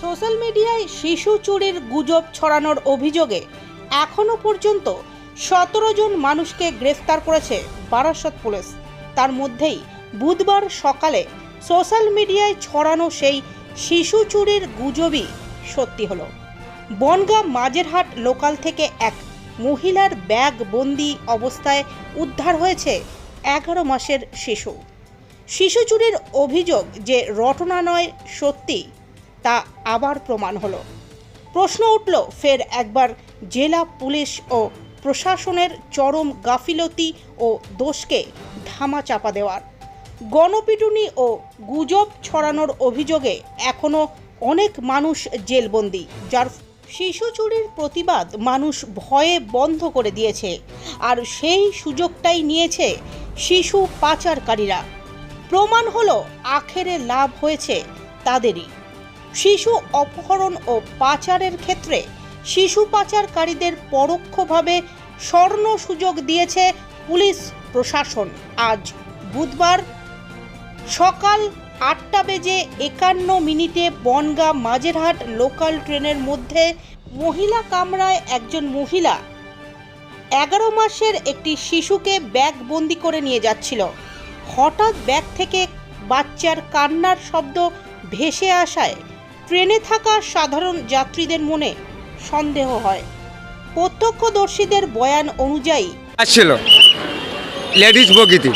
Social মিডিয়ায় শিশু চুরির গুজব ছড়ানোর অভিযোগে এখনও পর্যন্ত সতেরো জন মানুষকে গ্রেফতার করেছে বারাসত পুলিশ। তার মধ্যেই বুধবার সকালে সোশ্যাল মিডিয়ায় ছড়ানো সেই শিশু চুরির গুজবই সত্যি হলো। বনগাঁ মাঝেরহাট লোকাল থেকে এক মহিলার ব্যাগ বন্দি অবস্থায় উদ্ধার হয়েছে এগারো মাসের শিশু। শিশু চুরির অভিযোগ যে রটনা নয় সত্যি তা আবার প্রমাণ হলো। প্রশ্ন উঠল, ফের একবার জেলা পুলিশ ও প্রশাসনের চরম গাফিলতি ও দোষকে ধামা চাপা দেওয়ার। গণপিটুনি ও গুজব ছড়ানোর অভিযোগে এখনও অনেক মানুষ জেলবন্দি, যার শিশু চুরির প্রতিবাদ মানুষ ভয়ে বন্ধ করে দিয়েছে আর সেই সুযোগটাই নিয়েছে শিশু পাচারকারীরা। প্রমাণ হলো, আখেরে লাভ হয়েছে তাদেরই। শিশু অপহরণ ও পাচারের ক্ষেত্রে শিশু পাচারকারীদের পরোক্ষভাবে স্বর্ণ সুযোগ দিয়েছে পুলিশ প্রশাসন। আজ বুধবার সকাল আটটা বেজে একান্ন মিনিটে বনগাঁ মাঝেরহাট লোকাল ট্রেনের মধ্যে মহিলা কামরায় একজন মহিলা এগারো মাসের একটি শিশুকে ব্যাগ বন্দি করে নিয়ে যাচ্ছিল। হঠাৎ ব্যাগ থেকে বাচ্চার কান্নার শব্দ ভেসে আসায় ট্রেনে থাকা সাধারণ যাত্রীদের মনে সন্দেহ হয়। প্রত্যক্ষদর্শীদের বয়ান অনুযায়ী আসছিল লেডিস বগিতে।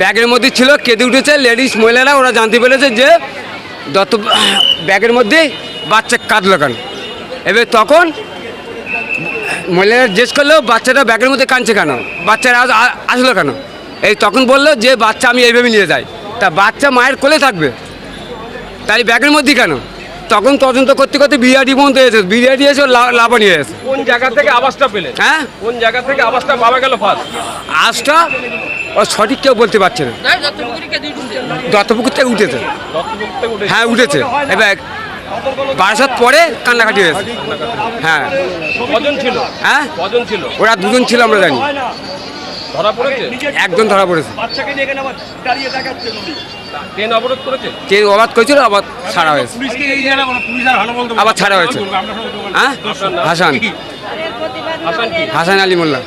ব্যাগের মধ্যে ছিল, কেঁদে উঠেছে লেডিস মহিলারা। ওরা জানতে পেরেছে যে দত্ত ব্যাগের মধ্যে বাচ্চা কাঁদলো কেন। এবার তখন মহিলারা জিজ্ঞেস করল, বাচ্চাটা ব্যাগের মধ্যে কাঁদছে কেন? বাচ্চারা আসলো কেন? এই তখন বলল যে, বাচ্চা আমি এইভাবে নিয়ে যাই। তা বাচ্চা মায়ের কোলে থাকবে। তাই ব্যাগের মধ্যে কেন? তখন তদন্ত করতে করতে বিআরডি পর্যন্ত এসেছে বিআরডি এসে লা- লাভা নিয়ে এসেছে কোন জায়গা থেকে আবাসটা পেলেন? হ্যাঁ? কোন জায়গা থেকে আওয়াজটা পাওয়া গেল ফার্স্ট আজটা ও সঠিক কেউ বলতে পারছে না। দত্তপুকুর থেকে উঠেছে। হ্যাঁ উঠেছে। এবার বারাসাত পরে কান্নাকাটি হয়েছে। হ্যাঁ। কজন ছিল? হ্যাঁ? কজন ছিল? ওরা দুজন ছিল আমরা জানি। ধরা পড়েছে? একজন ধরা পড়েছে। বাচ্চাকে নিয়ে এখানে আবার দাঁড়িয়ে দেখাচ্ছে নদী। ট্রেন অবরোধ করেছে? কে অবাদ করেছিল আবার ছাড়া হয়েছে। আবার ছাড়া হ্যাঁ? হাসান। হাসান কি? হাসান আলী মোল্লা।